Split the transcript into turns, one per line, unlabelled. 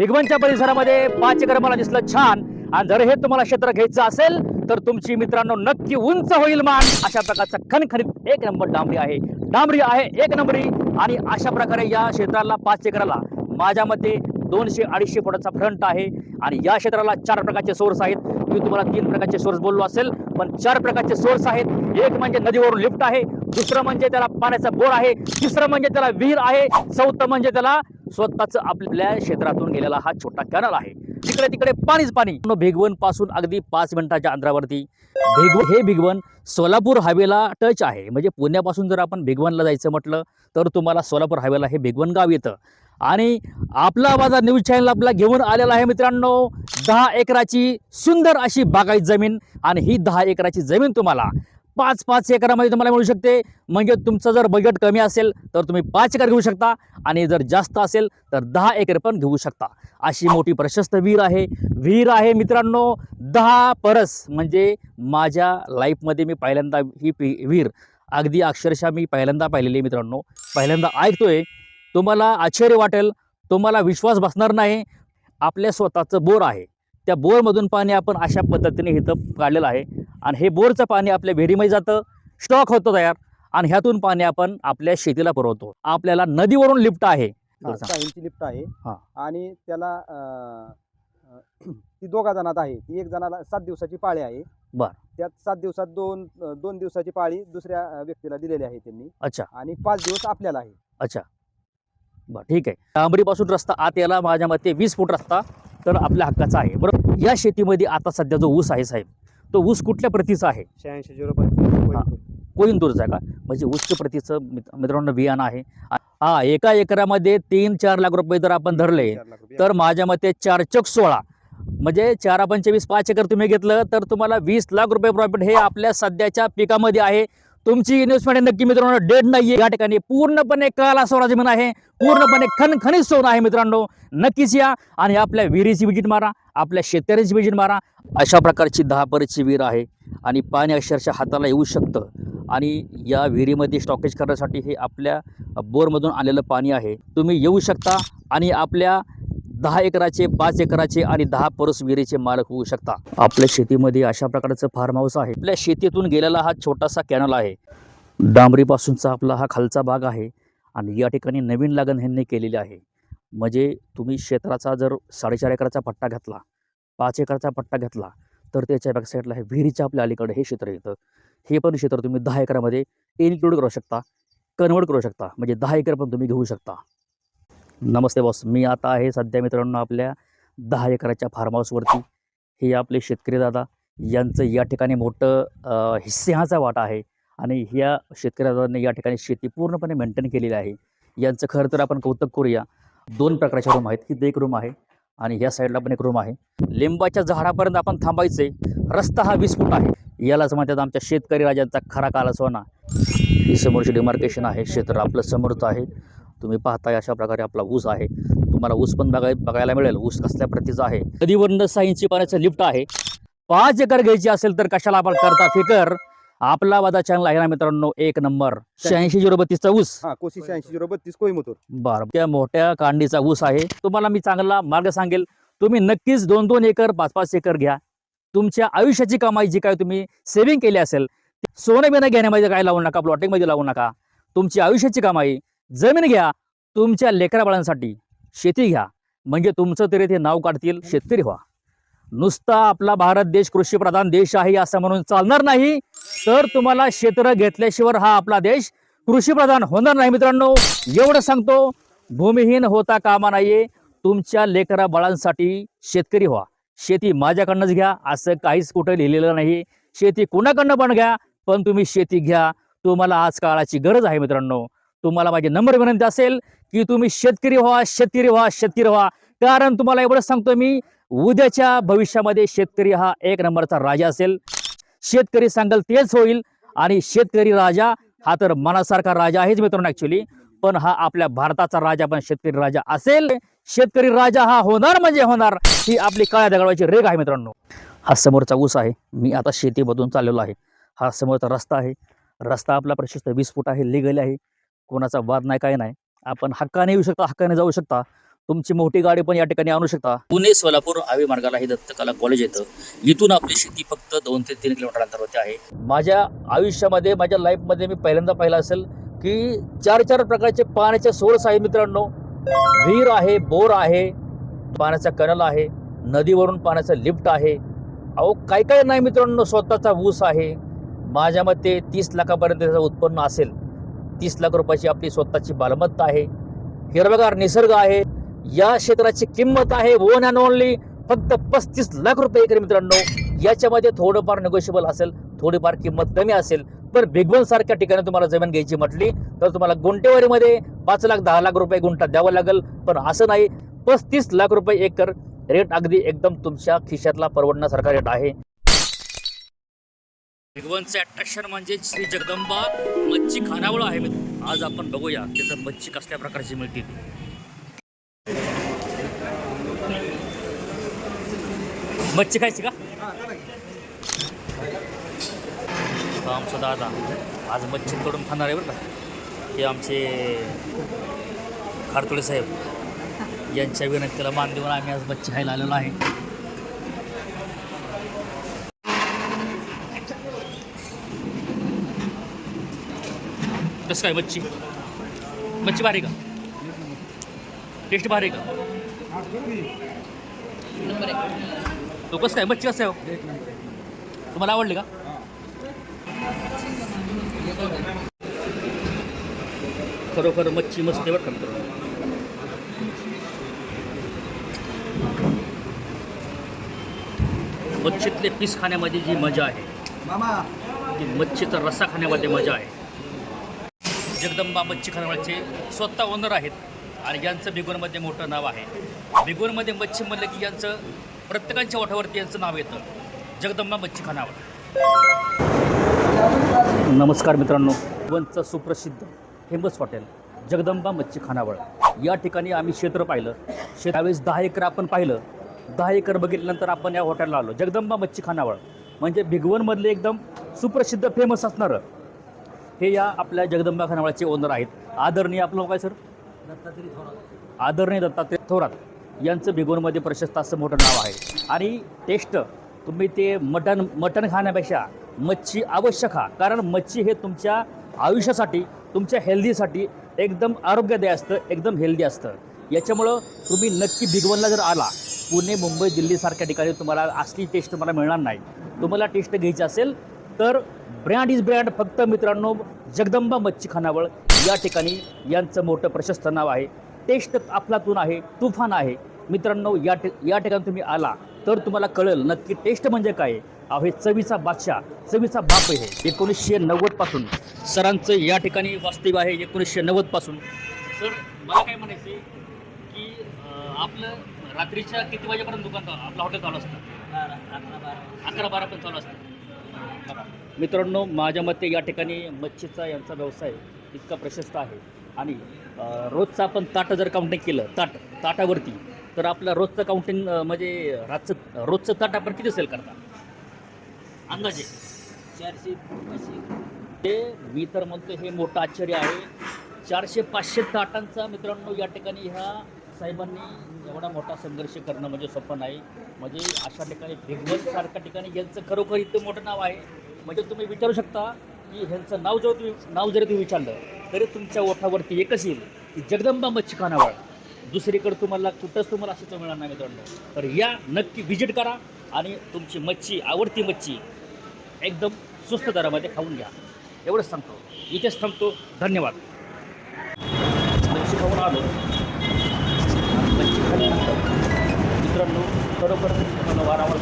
भिगवणच्या परिसरामध्ये पाच एकर मला दिसलं छान. आणि जर हे तुम्हाला क्षेत्र घ्यायचं असेल तर तुमची मित्रांनो नक्की उंच होईल मान. अशा प्रकारचा खणखणीत एक नंबर डांबरी आहे. डांबरी आहे एक नंबरी. आणि अशा प्रकारे या क्षेत्राला पाच एकराला माझ्या मते दोनशे अडीचशे फुटाचा फ्रंट आहे. आणि या क्षेत्राला चार प्रकारचे सोर्स आहेत. मी तुम्हाला तीन प्रकारचे सोर्स बोललो असेल पण चार प्रकारचे सोर्स आहेत. एक म्हणजे नदीवरून लिफ्ट आहे. दुसरं म्हणजे त्याला पाण्याचा बोर आहे. तिसरं म्हणजे त्याला विहीर आहे. चौथं म्हणजे त्याला स्वतःच आपल्या क्षेत्रातून गेलेला हा छोटा कॅनल आहे. तिकडे तिकडे पाणीच पाणी. भिगवणपासून अगदी पाच मिनिटाच्या अंतरावरती भेगव हे भिगवण सोलापूर हायवेला टच आहे. म्हणजे पुण्यापासून जर आपण भिगवणला जायचं म्हटलं तर तुम्हाला सोलापूर हायवेला हे भिगवन गाव येतं. आणि आपला माझा न्यूज चॅनल आपला घेऊन आलेला आहे मित्रांनो. दहा एकराची सुंदर अशी बागायत जमीन आणि ही दहा एकराची जमीन तुम्हाला पाच पाच एकरामध्ये तुम्हाला मिळू शकते. म्हणजे तुमचं जर बजेट कमी असेल तर तुम्ही पाच एकर घेऊ शकता. आणि जर जास्त असेल तर दहा एकर पण घेऊ शकता. अशी मोठी प्रशस्त विहीर आहे. विहीर आहे मित्रांनो दहा परस. म्हणजे माझ्या लाईफमध्ये मी पहिल्यांदा ही पी विहीर अगदी अक्षरशः मी पहिल्यांदा पाहिलेली आहे मित्रांनो. पहिल्यांदा ऐकतोय. तुम्हाला आश्चर्य वाटेल. तुम्हाला विश्वास बसणार नाही. आपल्या स्वतःचं बोर आहे. त्या बोरमधून पाणी आपण अशा पद्धतीने इथं काढलेलं आहे. आणि हे बोरचं पाणी आपल्या विहिरीमध्ये जातं स्टॉक होतं तयार. आणि ह्यातून पाणी आपण आपल्या शेतीला पुरवतो. आपल्याला नदीवरून लिफ्ट आहे.
इंची लिफ्ट आहे.
हा.
आणि त्याला ती दोघा जणात आहे. ती एक जणाला सात दिवसाची पाळी आहे.
बर.
त्यात सात दिवसात दोन दोन दिवसाची पाळी दुसऱ्या व्यक्तीला दिलेली आहे त्यांनी.
अच्छा.
आणि पाच दिवस आपल्याला आहे.
अच्छा. बरं ठीक आहे. डांबरीपासून रस्ता आत याला माझ्या मते वीस फूट रस्ता. तर आपल्या हक्काचा आहे. बरोबर? या शेतीमध्ये आता सध्या जो ऊस आहे साहेब तो ऊस कुठल्या प्रतीचा आहे?
शहाऐंशी झिरो
कोईंतूरचा आहे का? म्हणजे उच्च प्रतीचं मित- मित्रांनो बियाणं आहे. हा एका एकरामध्ये तीन चार लाख रुपये जर आपण धरले तर माझ्या मते चार चक सोळा. म्हणजे चार पंचवीस पाच एकर तुम्ही घेतलं तर तुम्हाला वीस लाख रुपये प्रॉफिट हे आपल्या सध्याच्या पिकामध्ये आहे. तुमची इन्व्हेस्टमेंट नक्की मित्रांनो डेड नाहीये. या ठिकाणी पूर्णपणे काला सोळा जमीन आहे. पूर्णपणे खनखनीत सोनं आहे मित्रांनो. नक्कीच या. आणि आपल्या विहिरीची विजिट मारा. आपल्या शेतकऱ्यांची विजिट मारा. अशा प्रकारची दहा परची विहीर आहे. आणि पाणी अक्षरशः हाताला येऊ शकतं. आणि या विहिरीमध्ये स्टॉकेज करण्यासाठी हे आपल्या बोरमधून आलेलं पाणी आहे. तुम्ही येऊ शकता. आणि आपल्या दहा एकराचे पाच एकराचे आणि दहा परस विहिरीचे मालक होऊ शकता. आपल्या शेतीमध्ये अशा प्रकारचं फार्म हाऊस आहे. आपल्या शेतीतून गेलेला हा छोटासा कॅनल आहे. डांबरीपासूनचा आपला हा खालचा भाग आहे आणि या ठिकाणी नवीन लागण ह्यांनी केलेली आहे. म्हणजे तुम्ही क्षेत्राचा जर साडेचार एकराचा पट्टा घेतला पाच एकराचा पट्टा घेतला तर त्याच्या बॅकसाईडला हे विहिरीच्या आपल्या अलीकडे हे क्षेत्र येतं. हे पण क्षेत्र तुम्ही दहा एकरामध्ये इन्क्लूड करू शकता कन्वर्ट करू शकता. म्हणजे दहा एकर पण तुम्ही घेऊ शकता. नमस्ते बॉस. मी आता आहे सध्या मित्रांनो आपल्या दहा एकराच्या फार्म हाऊसवरती हे आपले शेतकरी दादा यांचं या ठिकाणी मोठं हिस्सेहाचा वाटा आहे आणि ह्या शेतकरी दादांनी या ठिकाणी शेती पूर्णपणे मेंटेन केलेली आहे. यांचं खरं तर आपण कौतुक करूया. दोन प्रकारच्या रूम आहेत. तिथं एक रूम आहे आणि ह्या साईडला पण एक रूम आहे. लिंबाच्या झाडापर्यंत आपण थांबायचे रस्ता हा वीस फूट आहे. यालाच म्हणतात आमच्या शेतकरी राजांचा खरा काल सोना ही समोरची डिमार्केशन आहे. क्षेत्र आपलं समोरचं आहे. तुम्ही पाहताय अशा प्रकारे आपला ऊस आहे. तुम्हाला ऊस पण बघाय बघायला मिळेल. ऊस कसल्या प्रतीचा आहे. नदीवरनं सहा इंची पाण्याचं लिफ्ट आहे? पाच एकर घ्यायची असेल तर कशाला आपण करता फिकर? आपला वादा चॅनल आहे ना मित्रांनो? एक नंबर. शहाऐंशी झिरो बत्तीसचा ऊस.
कोशी शहाऐंशी झिरो बत्तीस कोईमुतूर.
बरं. त्या मोठ्या कांडीचा ऊस आहे. तुम्हाला मी चांगला मार्ग सांगेल. तुम्ही नक्कीच दोन दोन एकर पाच पाच एकर घ्या. तुमच्या आयुष्याची कमाई जी काय तुम्ही सेव्हिंग केली असेल ती सोनं बिनं घेण्यामध्ये काय लावू नका प्लॉटिंगमध्ये लावू नका. तुमची आयुष्याची कमाई जमीन घ्या तुमच्या लेकरा बाळांसाठी. शेती घ्या. म्हणजे तुमचं तरी ते नाव काढतील शेतकरी व्हा. नुसता आपला भारत देश कृषीप्रधान देश आहे असं म्हणून चालणार नाही तर तुम्हाला क्षेत्र घेतल्याशिवाय हा आपला देश कृषीप्रधान होणार नाही मित्रांनो. एवढं सांगतो भूमिहीन होता कामा नाहीये तुमच्या लेकरा बाळांसाठी शेतकरी व्हा. शेती माझ्याकडनंच घ्या असं काहीच कुठं लिहिलेलं नाही. शेती कुणाकडनं पण घ्या पण तुम्ही शेती घ्या. तुम्हाला आज काळाची गरज आहे मित्रांनो. तुम्हाला माझी नंबर विनंती असेल की तुम्ही शेतकरी व्हा शेतकरी व्हा शेतकरी व्हा. कारण तुम्हाला एवढं सांगतो मी उद्याच्या भविष्यामध्ये शेतकरी हा एक नंबरचा राजा असेल. शेतकरी सांगाल तेच होईल आणि शेतकरी राजा हा तर मनासारखा राजा आहेच मित्रांनो ऍक्च्युली पण हा आपल्या भारताचा राजा पण शेतकरी राजा असेल. शेतकरी राजा हा होणार म्हणजे होणार ही आपली काळ्या दगडाची रेग आहे मित्रांनो. हा समोरचा ऊस आहे. मी आता शेतीमधून चाललेलो आहे. हा समोरचा रस्ता आहे. रस्ता आपला प्रशस्त वीस फूट आहे लिगल आहे. कोणाचा वाद नाही काय नाही. आपण हक्काने येऊ शकता हक्काने जाऊ शकता. तुमची मोठी गाडी पण या ठिकाणी आणू शकता. पुणे सोलापूर आवे मार्गाला हे दत्तकला कॉलेज येतं. इथून आपली शेती फक्त दोन ते तीन किलोमीटर अंतरावरती आहे. माझ्या आयुष्यामध्ये माझ्या लाईफमध्ये मी पहिल्यांदा पाहिलं असेल की चार चार प्रकारचे पाण्याचे सोर्स आहे मित्रांनो. विहीर आहे बोर आहे पाण्याचा कनल आहे नदीवरून पाण्याचा लिफ्ट आहे. अहो काय काय नाही मित्रांनो स्वतःचा ऊस आहे. माझ्या मते तीस लाखापर्यंत त्याचं उत्पन्न असेल. तीस लाख रुपयाची आपली स्वतःची मालमत्ता आहे. हिरवगार निसर्ग आहे. या क्षेत्राची किंमत आहे. वन अँड ओनली फक्त पस्तीस लाख रुपये एकरी मित्रांनो. याच्यामध्ये थोडंफार निगोशिएबल असेल थोडीफार किंमत कमी असेल. पण बिगवन सारख्या ठिकाणी तुम्हाला जमीन घ्यायची म्हटली तर तुम्हाला गुंटेवारीमध्ये पाच लाख दहा लाख रुपये गुंठा द्यावा लागेल. पण असं नाही. पस्तीस लाख रुपये एकर रेट अगदी एकदम तुमच्या खिशातला परवडण्यासारखा रेट आहे. भिगवणचे अट्रॅक्शन म्हणजे श्री जगदंबा मच्छी खानावळ आहे मित्र. आज आपण बघूया त्याचं मच्छी कसल्या प्रकारची मिळते मच्छी खायची का? तो आमचा दादा आज मच्छी तोडून खाणार आहे बरं का? हे आमचे खारतोडे साहेब यांच्या विनंतीला मान देऊन आम्ही आज मच्छी खायला आलेलो आहे. कसं काय मच्छी। मच्छी भारी का। टेस्ट भारी का। तो कसं काय मच्छी कसं आहे हो? तुम्हाला आवडली का? खरोखर मच्छी मस्त आहे बरं का मित्रांनो. मच्छीतले पीस खाण्यामध्ये जी मज़ा आहे
मामा.
ती मच्छीचा रस्सा खाण्यामध्ये मज़ा आहे. जगदंबा मच्छी खानावळचे स्वतः ओनर आहेत आणि यांचं बिगोनमध्ये मोठं नाव आहे. बिगोनमध्ये मच्छी म्हणलं की यांचं प्रत्येकाच्या ओठावरती यांचं नाव येतं. जगदंबा मच्छी खानावळ. नमस्कार मित्रांनो. वनचं सुप्रसिद्ध फेमस हॉटेल जगदंबा मच्छी खानावळ. या ठिकाणी आम्ही क्षेत्र पाहिलं. क्षेत्र त्यावेळेस दहा एकर आपण पाहिलं. दहा एकर बघितल्यानंतर आपण या हॉटेलला आलो. जगदंबा मच्छी खानावळ. म्हणजे भिगवणमधले एकदम सुप्रसिद्ध फेमस असणारं हे या आपल्या जगदंबा खानावळचे ओनर आहेत. आदरणीय आपलं काय सर? आदरणीय दत्तात्रय थोरात यांचं भिगवणमध्ये प्रशस्त असं मोठं नाव आहे. आणि टेस्ट तुम्ही ते मटण मटण खाण्यापेक्षा मच्छी अवश्य खा. कारण मच्छी हे तुमच्या आयुष्यासाठी तुमच्या हेल्दीसाठी एकदम आरोग्यदायी असतं एकदम हेल्दी असतं. याच्यामुळं तुम्ही नक्की भिगवणला जर आला पुणे मुंबई दिल्लीसारख्या ठिकाणी तुम्हाला असली टेस्ट तुम्हाला मिळणार नाही. तुम्हाला टेस्ट घ्यायची असेल तर ब्रँड इज ब्रँड. फक्त मित्रांनो जगदंबा मच्छी खानावळ या ठिकाणी यांचं मोठं प्रशस्त नाव आहे. टेस्ट आपलातून आहे तुफान आहे. मित्रांनो या ठि या ठिकाणी तुम्ही आला तर तुम्हाला कळेल नक्की टेस्ट म्हणजे काय. आहे. अहो हे चवीचा बादशाह चवीचा बाप आहे हे. एकोणीसशे नव्वदपासून सरांचं या ठिकाणी वास्तव्य आहे एकोणीसशे नव्वदपासून सर मला काय म्हणायचं की आपलं रात्रीच्या किती वाजेपर्यंत दुकान चालू आपलं हॉटेल चालू असतं? अकरा बारा पण चालू असतं. मित्रांनो माझ्या मते या ठिकाणी मच्छीचा यांचा व्यवसाय इतका प्रशस्त आहे. आणि रोजचं आपण ताटं जर काउंटिंग केलं ताट ताटावरती तर आपलं रोजचं काउंटिंग म्हणजे रातचं रोजचं ताट आपण किती सेल करता? अंदाजे.
चारशे
ते मी तर म्हणतो हे मोठं आश्चर्य आहे. चारशे पाचशे ताटांचा मित्रांनो या ठिकाणी ह्या साहेबांनी एवढा मोठा संघर्ष करणं म्हणजे सोपं नाही. म्हणजे अशा ठिकाणी सारख्या ठिकाणी यांचं खरोखर इतकं मोठं नाव आहे. म्हणजे तुम्ही विचारू शकता की ह्यांचं नाव जर तुम्ही नाव जरी तुम्ही विचारलं तरी तुमच्या ओठावरती एकच येईल की जगदंबा मच्छीखानावळ दुसरीकडे तुम्हाला कुठंच तुम्हाला असं मिळणार नाही मित्रांनो. तर या नक्की विजिट करा आणि तुमची मच्छी आवडती मच्छी एकदम स्वस्त दरामध्ये खाऊन घ्या. एवढंच सांगतो. इथेच थांबतो. धन्यवाद. मच्छी खाऊन आलो. मच्छी खाल्ल्यानंतर मित्रांनो खरोखर तुम्हाला वारावर